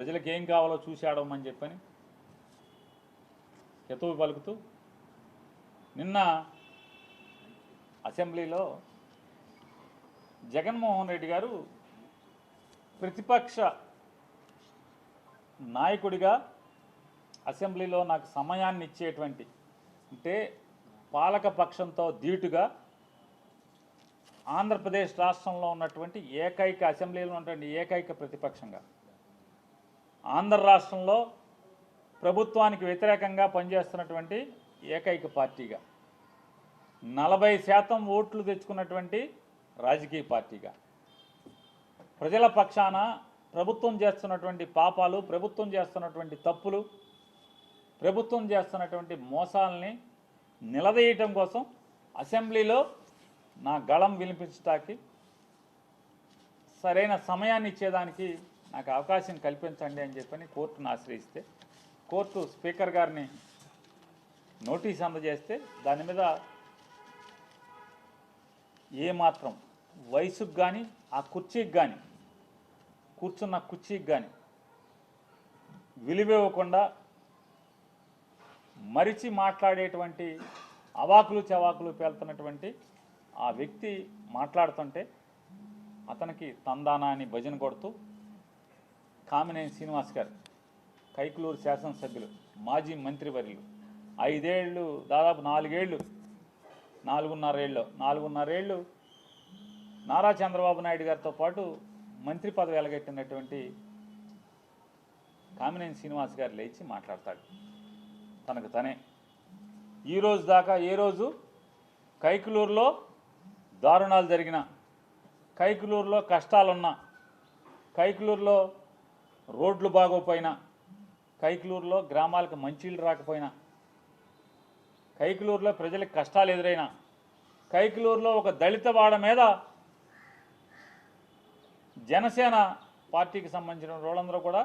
ప్రజలకు ఏం కావాలో చూసి ఆడమని చెప్పని హితవు పలుకుతూ నిన్న అసెంబ్లీలో జగన్మోహన్ రెడ్డి గారు ప్రతిపక్ష నాయకుడిగా అసెంబ్లీలో నాకు సమయాన్ని ఇచ్చేటువంటి అంటే పాలక పక్షంతో ధీటుగా ఆంధ్రప్రదేశ్ రాష్ట్రంలో ఉన్నటువంటి ఏకైక అసెంబ్లీలో ఉన్నటువంటి ఏకైక ప్రతిపక్షంగా ఆంధ్ర రాష్ట్రంలో ప్రభుత్వానికి వ్యతిరేకంగా పనిచేస్తున్నటువంటి ఏకైక పార్టీగా నలభై శాతం ఓట్లు తెచ్చుకున్నటువంటి రాజకీయ పార్టీగా. ప్రజల పక్షాన ప్రభుత్వం చేస్తున్నటువంటి పాపాలు ప్రభుత్వం చేస్తున్నటువంటి తప్పులు ప్రభుత్వం చేస్తున్నటువంటి మోసాలని నిలదీయటం కోసం అసెంబ్లీలో నా గళం వినిపించటానికి సరైన సమయాన్ని ఇచ్చేదానికి నాకు అవకాశం కల్పించండి అని చెప్పని కోర్టును ఆశ్రయిస్తే కోర్టు స్పీకర్ గారిని నోటీస్ అందజేస్తే దాని మీద ఏమాత్రం వయసుకు కానీ ఆ కుర్చీకి కానీ కూర్చున్న కుర్చీకి కానీ విలువివ్వకుండా మరిచి మాట్లాడేటువంటి అవాకులు చవాకులు పేలుతున్నటువంటి ఆ వ్యక్తి మాట్లాడుతుంటే అతనికి తందానా అని భజన కొడుతూ కామినేని శ్రీనివాస్ గారు కైకులూరు శాసనసభ్యులు మాజీ మంత్రివర్యులు. ఐదేళ్ళు దాదాపు నాలుగేళ్ళు నాలుగున్నరేళ్ళు నాలుగున్నరేళ్ళు నారా చంద్రబాబు నాయుడు గారితో పాటు మంత్రి పదవి ఎలగెట్టినటువంటి కామినేని శ్రీనివాస్ గారు లేచి మాట్లాడతాడు. తనకు తనే. ఈ రోజు దాకా ఏ రోజు? కైకులూరులో దారుణాలు జరిగిన కైకులూరులో కష్టాలున్నా కైకులూరులో రోడ్లు బాగోపోయినా కైకులూరులో గ్రామాలకు మంచిళ్ళు రాకపోయినా కైకులూరులో ప్రజలకు కష్టాలు ఎదురైనా కైకులూరులో ఒక దళిత వాడ మీద జనసేన పార్టీకి సంబంధించిన వాళ్ళందరూ కూడా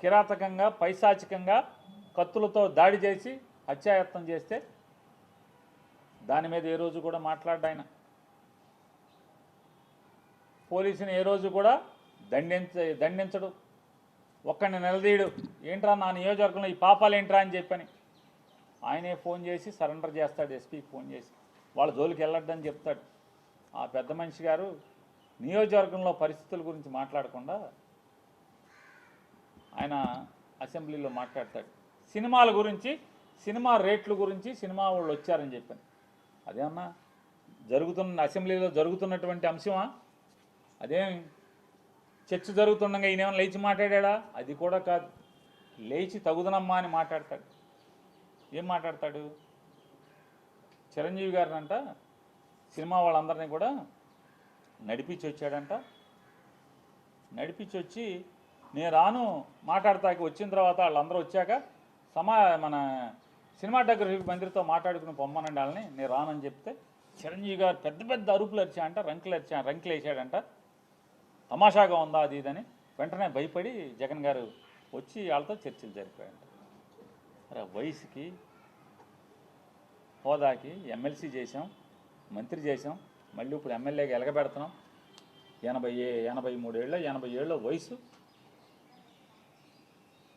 కిరాతకంగా పైశాచికంగా కత్తులతో దాడి చేసి హత్యాయత్నం చేస్తే దాని మీద ఏ రోజు కూడా మాట్లాడ్డాయన పోలీసుని ఏ రోజు కూడా దండించ దండించడు. ఒక్కడిని నిలదీయడు. ఏంట్రా నా నియోజకవర్గంలో ఈ పాపాలు ఏంట్రా? అని చెప్పని ఆయనే ఫోన్ చేసి సరెండర్ చేస్తాడు ఎస్పీకి ఫోన్ చేసి. వాళ్ళ జోలికి వెళ్ళొద్దని చెప్తాడు. ఆ పెద్ద మనిషి గారు నియోజకవర్గంలో పరిస్థితుల గురించి మాట్లాడకుండా ఆయన అసెంబ్లీలో మాట్లాడతాడు. సినిమాల గురించి సినిమా రేట్ల గురించి సినిమా వాళ్ళు వచ్చారని చెప్పాను. అదేమన్నా జరుగుతున్న అసెంబ్లీలో జరుగుతున్నటువంటి అంశమా? అదేం చర్చ జరుగుతుండగా ఈయనేమన్నా లేచి మాట్లాడా అది కూడా కాదు. లేచి తగుదనమ్మా అని మాట్లాడతాడు. ఏం మాట్లాడతాడు? చిరంజీవి గారినంట సినిమా వాళ్ళందరినీ కూడా నడిపించి వచ్చాడంట. నడిపించి వచ్చి నేను రాను మాట్లాడతాకి వచ్చిన తర్వాత వాళ్ళందరూ వచ్చాక సమా మన సినిమాటోగ్రఫీ మందిరితో మాట్లాడుకుని పొమ్మనండి వాళ్ళని. నేను రానని చెప్తే చిరంజీవి గారు పెద్ద పెద్ద అరుపులు అరిచాయంట రంకులు అరిచా రంకులు వేసాడంట. తమాషాగా ఉందా అది ఇదని వెంటనే భయపడి జగన్ గారు వచ్చి వాళ్ళతో చర్చలు జరిపాయంట అరే వయసుకి హోదాకి ఎమ్మెల్సీ చేసాం మంత్రి చేసాం మళ్ళీ ఇప్పుడు ఎమ్మెల్యేగా ఎలగబెడుతున్నాం. ఎనభై ఏ ఎనభై మూడేళ్ళ ఎనభై ఏళ్ళ వయసు.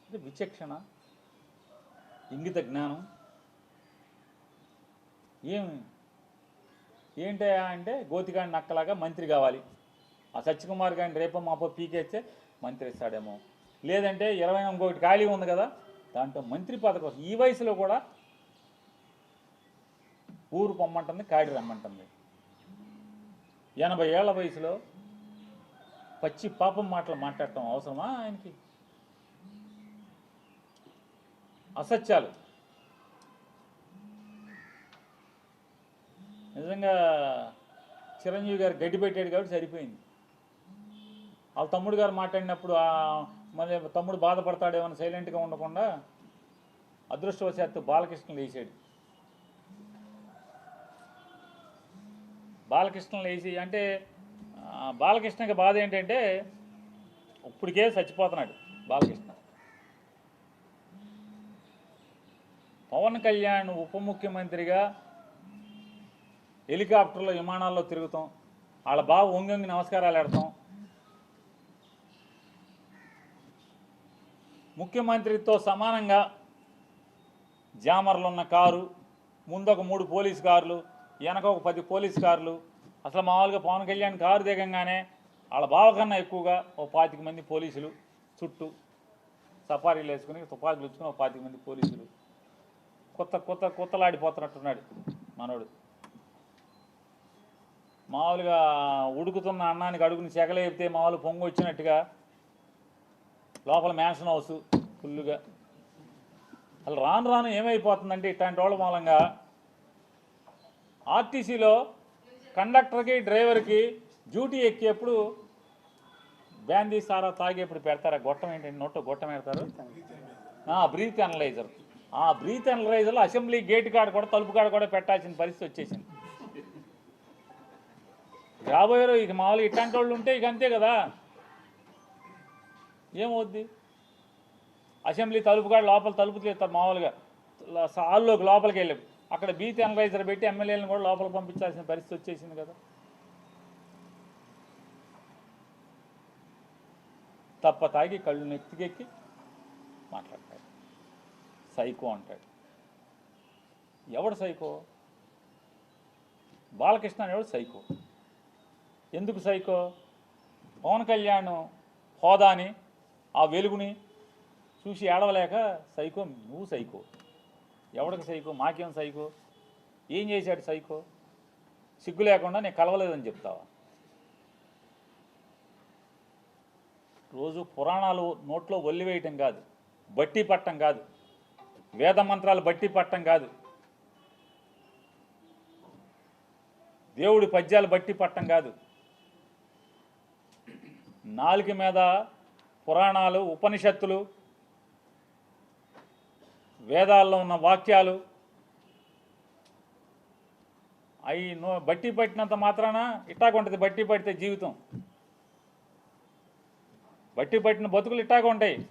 ఇది విచక్షణ ఇంగిత జ్ఞానం. ఏమి ఏంటయా అంటే గోతిగాడి నక్కలాగా మంత్రి కావాలి. ఆ సత్యకుమార్ గారిని రేపో మాపో పీకేస్తే మంత్రి ఇస్తాడేమో లేదంటే ఇరవై ఇంకొకటి ఖాళీ ఉంది కదా దాంట్లో మంత్రి పథకం ఈ వయసులో కూడా ఊరు పొమ్మంటుంది కాడి రమ్మంటుంది. ఎనభై ఏళ్ళ వయసులో పచ్చి పాపం మాటలు మాట్లాడటం అవసరమా ఆయనకి? అసత్యాలు. నిజంగా చిరంజీవి గారు గడ్డి పెట్టాడు కాబట్టి సరిపోయింది. వాళ్ళ తమ్ముడు గారు మాట్లాడినప్పుడు మళ్ళీ తమ్ముడు బాధపడతాడేమని సైలెంట్గా ఉండకుండా అదృష్టవశాత్తు బాలకృష్ణ లేచాడు. బాలకృష్ణ లేచి అంటే బాలకృష్ణకి బాధ ఏంటంటే ఇప్పటికే చచ్చిపోతున్నాడు బాలకృష్ణ. పవన్ కళ్యాణ్ ఉప ముఖ్యమంత్రిగా హెలికాప్టర్లో విమానాల్లో తిరుగుతాం వాళ్ళ బావ వంగి నమస్కారాలు ఆడతాం ముఖ్యమంత్రితో సమానంగా జామర్లు ఉన్న కారు ముందు ఒక మూడు పోలీస్ కార్లు వెనక ఒక పది పోలీస్ కార్లు. అసలు మామూలుగా పవన్ కళ్యాణ్ కారు దిగంగానే వాళ్ళ బావ కన్నా ఎక్కువగా ఓ పాతిక మంది పోలీసులు చుట్టూ సఫారీలు వేసుకుని తుపాకులు ఇచ్చుకుని ఒక పాతిక మంది పోలీసులు కొత్త కొత్త కొత్తలాడిపోతున్నట్టున్నాడు మనోడు. మామూలుగా ఉడుకుతున్న అన్నానికి అడుగుని చెగలేపితే మామూలు పొంగు వచ్చినట్టుగా లోపల మ్యాన్షన్ హౌస్ ఫుల్గా అసలు రాను రాను ఏమైపోతుందంటే ఇట్లాంటి వాళ్ళ మూలంగా ఆర్టీసీలో కండక్టర్కి డ్రైవర్కి డ్యూటీ ఎక్కేప్పుడు బ్యాందీ సారా తాగేప్పుడు పెడతారా? గొట్టం ఏంటంటే నోట్లో గొట్టం పెడతారు? బ్రీత్ అనలైజర్ ఆ బ్రీత్ అనలైజర్లో అసెంబ్లీ గేట్ కాడ కూడా తలుపు కాడ కూడా పెట్టాల్సిన పరిస్థితి వచ్చేసింది. రాబోయే ఇక మామూలుగా ఇట్లాంటి వాళ్ళు ఉంటే ఇక అంతే కదా. ఏమవుద్ది? అసెంబ్లీ తలుపు కాడ లోపల తలుపు తీస్తారు మామూలుగా. ల- హాల్లోకి లోపలికి వెళ్ళి. అక్కడ బీత్ అనలైజర్ పెట్టి ఎమ్మెల్యేలను కూడా లోపలికి పంపించాల్సిన పరిస్థితి వచ్చేసింది కదా. తప్ప తాగి కళ్ళు నెత్తికెక్కి మాట్లాడతాడు. సైకో అంటాడు. ఎవడు సైకో? బాలకృష్ణ అనేవాడు సైకో? ఎందుకు సైకో? పవన్ కళ్యాణ్ హోదాని ఆ వెలుగుని చూసి ఏడవలేక సైకో నువ్వు సైకో. ఎవడికి సైకో? మాకేం సైకో? ఏం చేశాడు సైకో? సిగ్గు లేకుండా నేను కలవలేదని చెప్తావా? రోజు పురాణాలు నోట్లో ఒల్లివేయటం కాదు బట్టి పట్టం కాదు వేద మంత్రాలు బట్టి పట్టం కాదు. దేవుడి పద్యాలు బట్టి పట్టం కాదు. నాలుగు మీద పురాణాలు ఉపనిషత్తులు వేదాల్లో ఉన్న వాక్యాలు. అవి నో బట్టి పట్టినంత మాత్రాన ఇట్టాగుంటుంది బట్టి పడితే జీవితం. బట్టి పట్టిన బతుకులు ఇట్టాగా ఉంటాయి.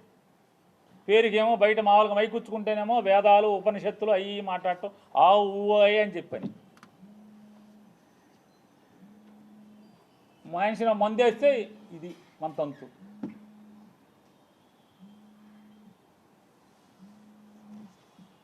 పేరుకేమో బయట మామూలుగా మైకుచ్చుకుంటేనేమో వేదాలు ఉపనిషత్తులు అవి మాట్లాడటం ఆ ఊ అని చెప్పని. మనిషిని మందేస్తే ఇది మన తంతు.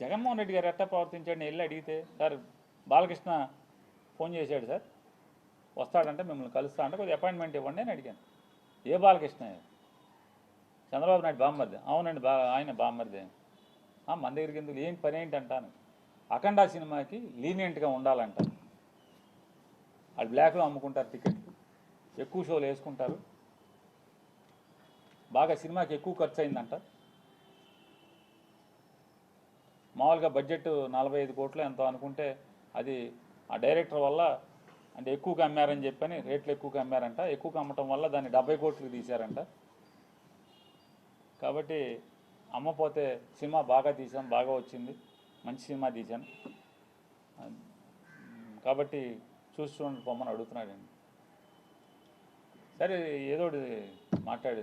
జగన్మోహన్ రెడ్డి గారు ఎట్టా ప్రవర్తించాడు వెళ్ళి అడిగితే సార్ బాలకృష్ణ ఫోన్ చేశాడు సార్. వస్తాడంటే మిమ్మల్ని కలుస్తా అంటే కొద్దిగా అపాయింట్మెంట్ ఇవ్వండి అని అడిగాను. ఏ బాలకృష్ణ? చంద్రబాబు నాయుడు బామ్మర్ది. అవునండి బా ఆయన బామ్మర్ది. మన దగ్గరికి ఎందుకు? ఏం పని ఏంటి అంటాను అఖండ సినిమాకి లీనియంట్గా ఉండాలంట. వాళ్ళు బ్లాక్లో అమ్ముకుంటారు టికెట్. ఎక్కువ షోలు వేసుకుంటారు. బాగా సినిమాకి ఎక్కువ ఖర్చు అయిందంట మామూలుగా బడ్జెట్ నలభై ఐదు కోట్లు ఎంతో అనుకుంటే అది ఆ డైరెక్టర్ వల్ల అంటే ఎక్కువగా అమ్మారని చెప్పని రేట్లు ఎక్కువగా అమ్మారంట ఎక్కువగా అమ్మటం వల్ల దాన్ని డెబ్బై కోట్లు తీశారంట. కాబట్టి అమ్మపోతే సినిమా బాగా తీసాం బాగా వచ్చింది. మంచి సినిమా తీశాను కాబట్టి చూసి చూడండి పొమ్మని అడుగుతున్నాడండి సరే ఏదో ఒకటి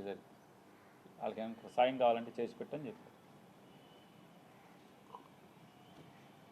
సరే. వాళ్ళకి ఏమైనా సాయం కావాలంటే చేసి పెట్టని చెప్పి.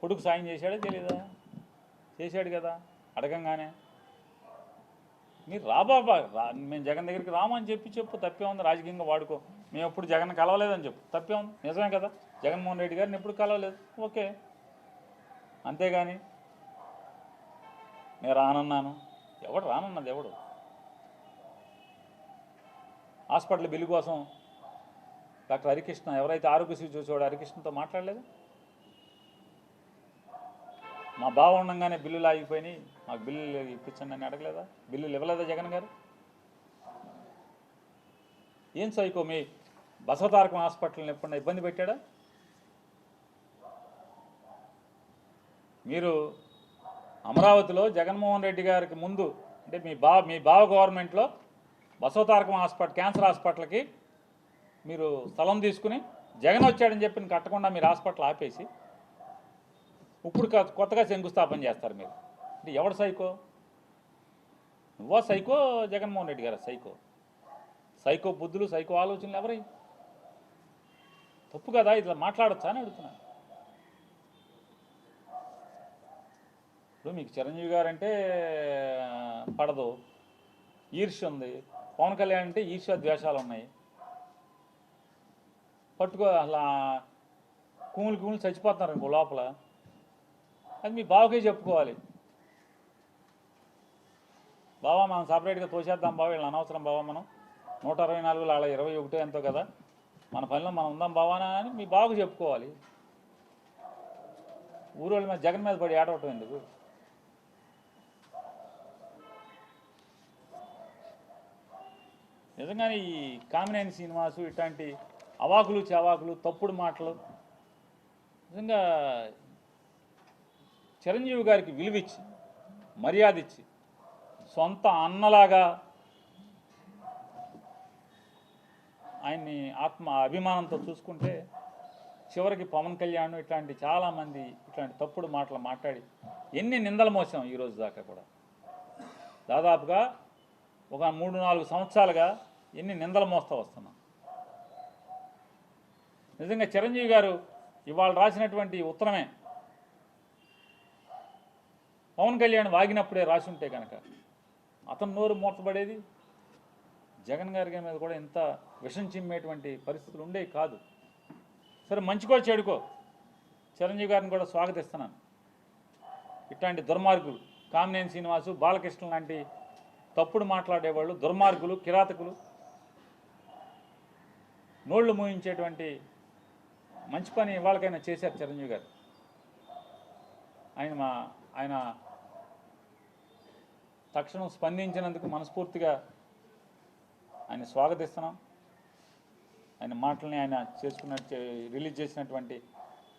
కొడుకు సాయం చేశాడా తెలియదా చేశాడు కదా అడగంగానే. మీరు రాబాబా రా మేము జగన్ దగ్గరికి రామని చెప్పి చెప్పు తప్పే ఉంది రాజకీయంగా వాడుకో. మేము ఎప్పుడు జగన్ కలవలేదని చెప్పు తప్పే ఉంది నిజమే కదా? జగన్మోహన్ రెడ్డి గారిని ఎప్పుడు కలవలేదు? ఓకే. అంతేగాని నేను రానన్నాను. ఎవడు రానన్నది ఎవడు? హాస్పిటల్ బిల్లు కోసం డాక్టర్ హరికృష్ణ ఎవరైతే ఆరోగ్యశ్రీ చూసేవాడు హరికృష్ణతో మాట్లాడలేదు? మా బావ ఉండగానే బిల్లులు ఆగిపోయినాయి. మాకు బిల్లులు ఇప్పించండి అని అడగలేదా? బిల్లులు ఇవ్వలేదా జగన్ గారు? ఏం సైకో మీ బసవతారకం హాస్పిటల్ని ఎప్పుడన్నా ఇబ్బంది పెట్టాడా? మీరు అమరావతిలో జగన్మోహన్ రెడ్డి గారికి ముందు అంటే మీ బా మీ బావ గవర్నమెంట్లో బసవతారకం హాస్పిటల్ క్యాన్సర్ హాస్పిటల్కి మీరు స్థలం తీసుకుని జగన్ వచ్చాడని చెప్పి కట్టకుండా మీరు హాస్పిటల్ ఆపేసి ఇప్పుడు కొత్తగా శంకుస్థాపన చేస్తారు మీరు. అంటే ఎవడు సైకో? నువ్వా సైకో? జగన్మోహన్ రెడ్డి గారా సైకో? సైకో బుద్ధులు సైకో ఆలోచనలు ఎవరై? తప్పు కదా ఇట్లా మాట్లాడచ్చా అని అడుగుతున్నా. ఇప్పుడు మీకు చిరంజీవి గారు అంటే పడదు. ఈర్ష్య ఉంది. పవన్ కళ్యాణ్ అంటే ఈర్ష్య ద్వేషాలు ఉన్నాయి. పట్టుకో అలా కూములు కూములు చచ్చిపోతున్నారు ఇంకో లోపల. అది మీ బావకే చెప్పుకోవాలి. బావా మనం సపరేట్గా తోసేద్దాం బావ వీళ్ళని అనవసరం బావా మనం. నూట అరవై నాలుగు అలా ఇరవై ఒకటో ఎంతో కదా. మన పనిలో మనం ఉందాం బావానా అని మీ బావకు చెప్పుకోవాలి. ఊరోళ్ళ మీద జగన్ మీద పడి ఆడవటం ఎందుకు? నిజంగానే ఈ కామినేని శ్రీనివాసు ఇట్లాంటి అవాకులు చవాకులు తప్పుడు మాటలు నిజంగా చిరంజీవి గారికి విలువిచ్చి మర్యాద ఇచ్చి సొంత అన్నలాగా ఆయన్ని ఆత్మ అభిమానంతో చూసుకుంటే చివరికి పవన్ కళ్యాణ్ ఇట్లాంటి చాలామంది ఇట్లాంటి తప్పుడు మాటలు మాట్లాడి ఎన్ని నిందలు మోసాం ఈ రోజు దాకా కూడా. దాదాపుగా ఒక మూడు నాలుగు సంవత్సరాలుగా ఎన్ని నిందలు మోస్తూ వస్తున్నాం. నిజంగా చిరంజీవి గారు ఇవాళ రాసినటువంటి ఉత్తరమే. పవన్ కళ్యాణ్ వాగినప్పుడే రాసి ఉంటే కనుక అతను నోరు మూతపడేది జగన్ గారి మీద కూడా ఇంత విషం చిమ్మేటువంటి పరిస్థితులు ఉండేవి కాదు. సరే మంచికో చెడుకో. చిరంజీవి గారిని కూడా స్వాగతిస్తున్నాను. ఇట్లాంటి దుర్మార్గులు కామినేని శ్రీనివాసు బాలకృష్ణ లాంటి తప్పుడు మాట్లాడేవాళ్ళు దుర్మార్గులు కిరాతకులు నోళ్ళు మూయించేటువంటి మంచి పని వాళ్ళకైనా చేశారు చిరంజీవి గారు. ఆయన మా ఆయన తక్షణం స్పందించినందుకు మనస్ఫూర్తిగా ఆయన స్వాగతిస్తున్నాం. ఆయన మాటల్ని ఆయన చేసుకున్న రిలీజ్ చేసినటువంటి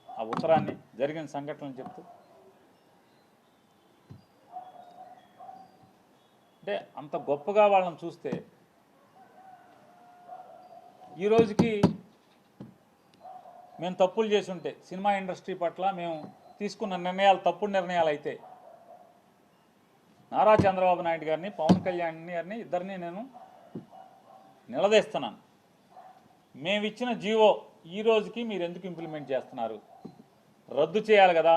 ఆ ఉత్తరాన్ని జరిగిన సంఘటనలు చెప్తూ. అంటే అంత గొప్పగా వాళ్ళని చూస్తే ఈ రోజుకి మేము తప్పులు చేసి ఉంటే సినిమా ఇండస్ట్రీ పట్ల మేము తీసుకున్న నిర్ణయాలు తప్పుడు నిర్ణయాలు అయితే నారా చంద్రబాబు నాయుడు గారిని పవన్ కళ్యాణ్ గారిని ఇద్దరిని నేను నిలదీస్తున్నాను. మేమిచ్చిన జీవో ఈ రోజుకి మీరు ఎందుకు ఇంప్లిమెంట్ చేస్తున్నారు? రద్దు చేయాలి కదా.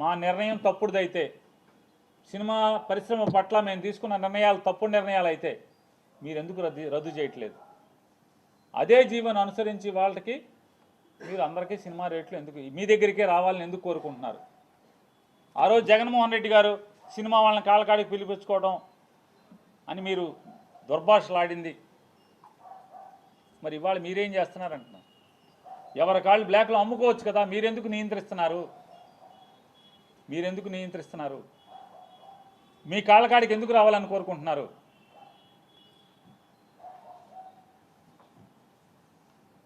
మా నిర్ణయం తప్పుడుదైతే సినిమా పరిశ్రమ పట్ల మేము తీసుకున్న నిర్ణయాలు తప్పుడు నిర్ణయాలు అయితే మీరు ఎందుకు రద్దు రద్దు చేయట్లేదు? అదే జీవను అనుసరించి వాళ్ళకి మీరు అందరికీ సినిమా రేట్లు ఎందుకు మీ దగ్గరికే రావాలని ఎందుకు కోరుకుంటున్నారు? ఆ రోజు జగన్మోహన్ రెడ్డి గారు సినిమా వాళ్ళని కాళ్ళకాడికి పిలిపించుకోవడం అని మీరు దుర్భాషలాడింది. మరి ఇవాళ మీరేం చేస్తున్నారంటున్నారు? ఎవరి కాళ్ళు బ్లాక్లో అమ్ముకోవచ్చు కదా మీరెందుకు నియంత్రిస్తున్నారు? మీరెందుకు నియంత్రిస్తున్నారు? మీ కాళ్ళకాడికి ఎందుకు రావాలని కోరుకుంటున్నారు?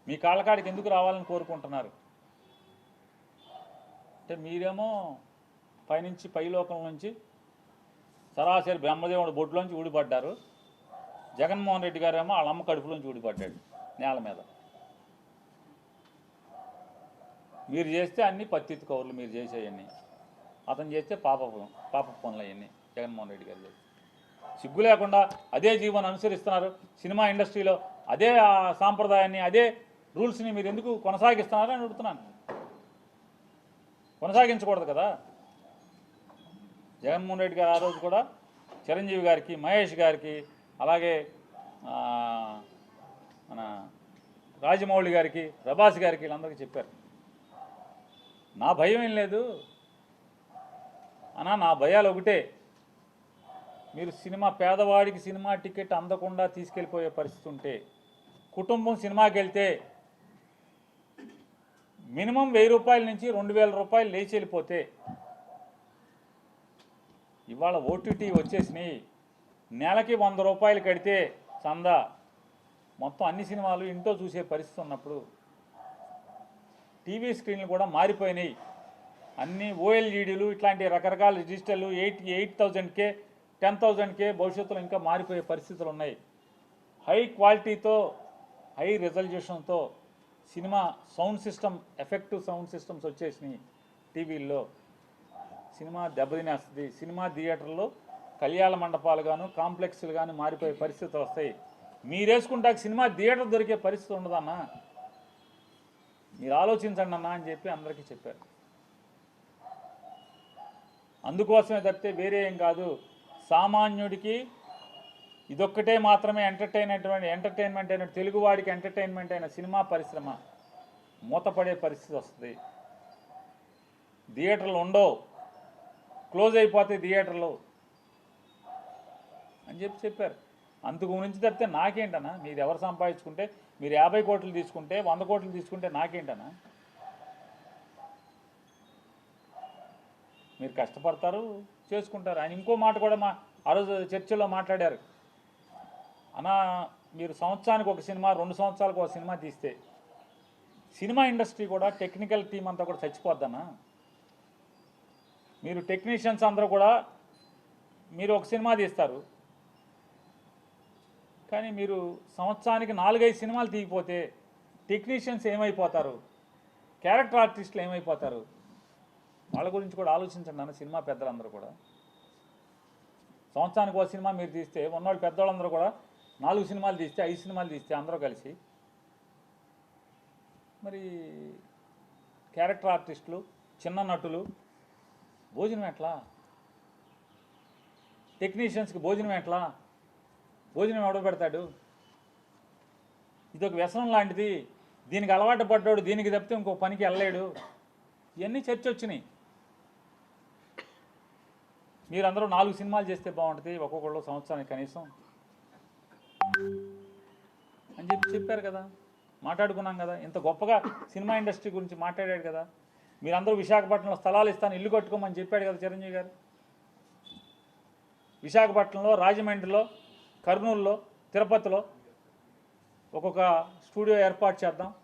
మీ కాళ్ళకాడికి ఎందుకు రావాలని కోరుకుంటున్నారు? అంటే మీరేమో పైనుంచి పైలోకం నుంచి సరాసరి బ్రహ్మదేవుడు బొడ్లోంచి ఊడిపడ్డారు. జగన్మోహన్ రెడ్డి గారేమో వాళ్ళ అమ్మ కడుపులోంచి ఊడిపడ్డాడు నేల మీద. మీరు చేస్తే అన్ని పత్తిత్తు కౌరులు మీరు చేసేయన్నీ అతను చేస్తే పాప పాప పనులు అవన్నీ జగన్మోహన్ రెడ్డి గారు చేస్తే. సిగ్గు లేకుండా అదే జీవనం అనుసరిస్తున్నారు. సినిమా ఇండస్ట్రీలో అదే సాంప్రదాయాన్ని అదే రూల్స్ని మీరు ఎందుకు కొనసాగిస్తున్నారని అడుగుతున్నాను. కొనసాగించకూడదు కదా? జగన్మోహన్ రెడ్డి గారు ఆ రోజు కూడా చిరంజీవి గారికి మహేష్ గారికి అలాగే మన రాజమౌళి గారికి ప్రభాస్ గారికి వీళ్ళందరికీ చెప్పారు. నా భయం ఏం లేదు. అన్నా నా భయాలు ఒకటే. మీరు సినిమా పేదవాడికి సినిమా టికెట్ అందకుండా తీసుకెళ్ళిపోయే పరిస్థితి ఉంటే కుటుంబం సినిమాకి వెళ్తే మినిమం వెయ్యి రూపాయల నుంచి రెండు వేల రూపాయలు లేచి వెళ్ళిపోతే ఇవాళ ఓటీటీ వచ్చేసినాయి. నెలకి వంద రూపాయలు కడితే చందా. మొత్తం అన్ని సినిమాలు ఇంట్లో చూసే పరిస్థితి ఉన్నప్పుడు టీవీ స్క్రీన్లు కూడా మారిపోయినాయి. అన్ని ఓఎల్ఈడీలు ఇట్లాంటి రకరకాల డిజిటల్ ఎయిట్ ఎయిట్ థౌజండ్కే టెన్ థౌజండ్కే భవిష్యత్తులో ఇంకా మారిపోయే పరిస్థితులు ఉన్నాయి. హై క్వాలిటీతో high రిజల్యూషన్తో cinema sound system effective sound systems వచ్చేసినాయి టీవీల్లో. సినిమా దెబ్బతినేస్తుంది. సినిమా థియేటర్లో కళ్యాణ మండపాలు గాను కాంప్లెక్స్లు కానీ మారిపోయే పరిస్థితి వస్తాయి. మీరేసుకుంటాక సినిమా థియేటర్ దొరికే పరిస్థితి ఉండదన్నా మీరు ఆలోచించండి అన్నా అని చెప్పి అందరికీ చెప్పారు. అందుకోసమే తప్పితే వేరే ఏం కాదు. సామాన్యుడికి ఇదొక్కటే మాత్రమే ఎంటర్టైన్ అయినటువంటి ఎంటర్టైన్మెంట్ అయిన తెలుగువాడికి ఎంటర్టైన్మెంట్ అయిన సినిమా పరిశ్రమ. మూతపడే పరిస్థితి వస్తుంది. థియేటర్లు ఉండవు. క్లోజ్ అయిపోతాయి థియేటర్లు అని చెప్పి చెప్పారు. అందుకు గురించి తప్పితే నాకేంటనా మీరు ఎవరు సంపాదించుకుంటే మీరు యాభై కోట్లు తీసుకుంటే వంద కోట్లు తీసుకుంటే నాకేంటనా మీరు కష్టపడతారు చేసుకుంటారు. ఆయన ఇంకో మాట కూడా మా ఆ రోజు చర్చలో మాట్లాడారు. అన్నా మీరు సంవత్సరానికి ఒక సినిమా రెండు సంవత్సరాలకు ఒక సినిమా తీస్తే సినిమా ఇండస్ట్రీ కూడా టెక్నికల్ టీం అంతా కూడా చచ్చిపోద్దన్నా? మీరు టెక్నీషియన్స్ అందరూ కూడా మీరు ఒక సినిమా తీస్తారు. కానీ మీరు సంవత్సరానికి నాలుగైదు సినిమాలు తీయకపోతే టెక్నీషియన్స్ ఏమైపోతారు? క్యారెక్టర్ ఆర్టిస్టులు ఏమైపోతారు? వాళ్ళ గురించి కూడా ఆలోచించండి అన్న సినిమా పెద్దలందరూ కూడా. సంవత్సరానికి ఒక సినిమా మీరు తీస్తే ఉన్నవాళ్ళు పెద్దవాళ్ళందరూ కూడా నాలుగు సినిమాలు తీస్తే ఐదు సినిమాలు తీస్తే అందరూ కలిసి మరి క్యారెక్టర్ ఆర్టిస్టులు చిన్న నటులు భోజనం ఎట్లా? టెక్నీషియన్స్కి భోజనం ఎట్లా? భోజనం ఎవడో పెడతాడు? ఇది ఒక వ్యసనం లాంటిది. దీనికి అలవాటు పడ్డాడు దీనికి తప్పితే ఇంకో పనికి వెళ్ళలేడు. ఇవన్నీ చర్చ వచ్చినాయి. మీరందరూ నాలుగు సినిమాలు చేస్తే బాగుంటుంది ఒక్కొక్కళ్ళు సంవత్సరానికి కనీసం. అని చెప్పి చెప్పారు కదా. మాట్లాడుకున్నాం కదా. ఇంత గొప్పగా సినిమా ఇండస్ట్రీ గురించి మాట్లాడాడు కదా. మీరందరూ విశాఖపట్నంలో స్థలాలు ఇస్తాను ఇల్లు కట్టుకోమని చెప్పాడు కదా చిరంజీవి గారు. విశాఖపట్నంలో రాజమండ్రిలో కర్నూలులో తిరుపతిలో ఒక్కొక్క స్టూడియో ఏర్పాటు చేద్దాం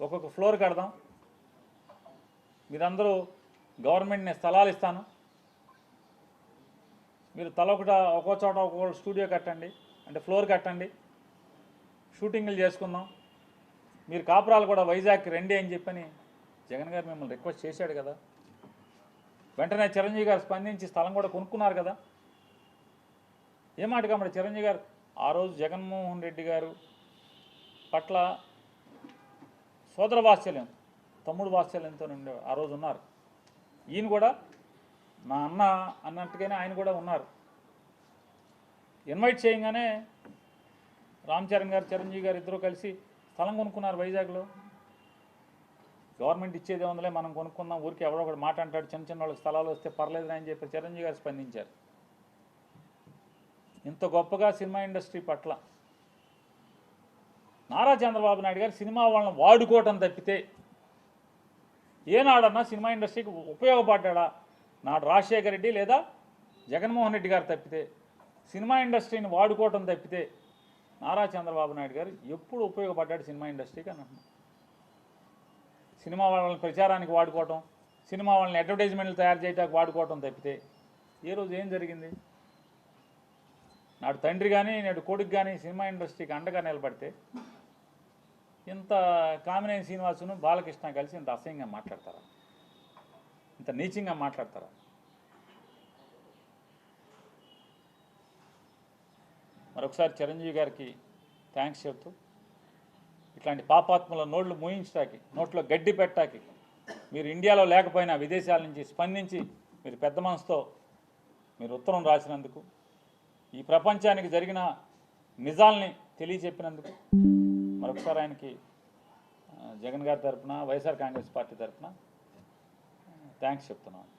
ఒక్కొక్క ఫ్లోర్ కడదాం. మీరందరూ గవర్నమెంట్ నేను స్థలాలు ఇస్తాను. మీరు తల ఒకట ఒక్కో చోట ఒక్కొక్క స్టూడియో కట్టండి అంటే ఫ్లోర్ కట్టండి. షూటింగ్లు చేసుకుందాం. మీరు కాపురాలు కూడా వైజాగ్కి రండి అని చెప్పని జగన్ గారు మిమ్మల్ని రిక్వెస్ట్ చేశాడు కదా. వెంటనే చిరంజీవి గారు స్పందించి స్థలం కూడా కొనుక్కున్నారు కదా. ఏ మాట కాబట్టి చిరంజీవి గారు ఆ రోజు జగన్మోహన్ రెడ్డి గారు పట్ల సోదర వాత్సల్యం తమ్ముడు వాత్సల్యంతో ఉండే ఆ రోజు ఉన్నారు. ఈయన కూడా నా అన్న అన్నట్టుగానే ఆయన కూడా ఉన్నారు. ఇన్వైట్ చేయగానే రామ్ చరణ్ గారు చిరంజీవి గారు ఇద్దరు కలిసి స్థలం కొనుక్కున్నారు వైజాగ్లో. గవర్నమెంట్ ఇచ్చేదే ఉందిలే మనం కొనుక్కుందాం ఊరికి ఎవడో ఒకటి మాట అంటాడు చిన్న చిన్న వాళ్ళకి స్థలాలు వస్తే పర్లేదు అని చెప్పి చిరంజీవి గారు స్పందించారు. ఇంత గొప్పగా సినిమా ఇండస్ట్రీ పట్ల నారా చంద్రబాబు నాయుడు గారు సినిమా వాళ్ళని వాడుకోవటం తప్పితే ఏనాడన్నా సినిమా ఇండస్ట్రీకి ఉపయోగపడ్డా నాడు రాజశేఖర రెడ్డి లేదా జగన్మోహన్ రెడ్డి గారు తప్పితే సినిమా ఇండస్ట్రీని వాడుకోవటం తప్పితే నారా చంద్రబాబు నాయుడు గారు ఎప్పుడు ఉపయోగపడ్డాడు సినిమా ఇండస్ట్రీకి అని అంటున్నాను సినిమా వాళ్ళని ప్రచారానికి వాడుకోవటం సినిమా వాళ్ళని అడ్వర్టైజ్మెంట్లు తయారు చేయడానికి వాడుకోవటం తప్పితే ఏ రోజు ఏం జరిగింది? నాడు తండ్రి కానీ నేడు కొడుకు కానీ సినిమా ఇండస్ట్రీకి అండగా నిలబడితే ఇంత కామినేని శ్రీనివాసును బాలకృష్ణ కలిసి ఇంత అసహ్యంగా మాట్లాడతారా? ఇంత నీచంగా మాట్లాడతారా? మరొకసారి చిరంజీవి గారికి థ్యాంక్స్ చెప్తూ ఇట్లాంటి పాపాత్మల నోళ్ళు మూయించటానికి నోట్లో గడ్డి పెట్టాకి మీరు ఇండియాలో లేకపోయినా విదేశాల నుంచి స్పందించి మీరు పెద్ద మనసుతో మీరు ఉత్తరం రాసినందుకు ఈ ప్రపంచానికి జరిగిన నిజాల్ని తెలియచెప్పినందుకు మరొకసారి ఆయనకి జగన్ గారి తరఫున వైఎస్ఆర్ కాంగ్రెస్ పార్టీ తరఫున థ్యాంక్స్ చెప్తున్నాను.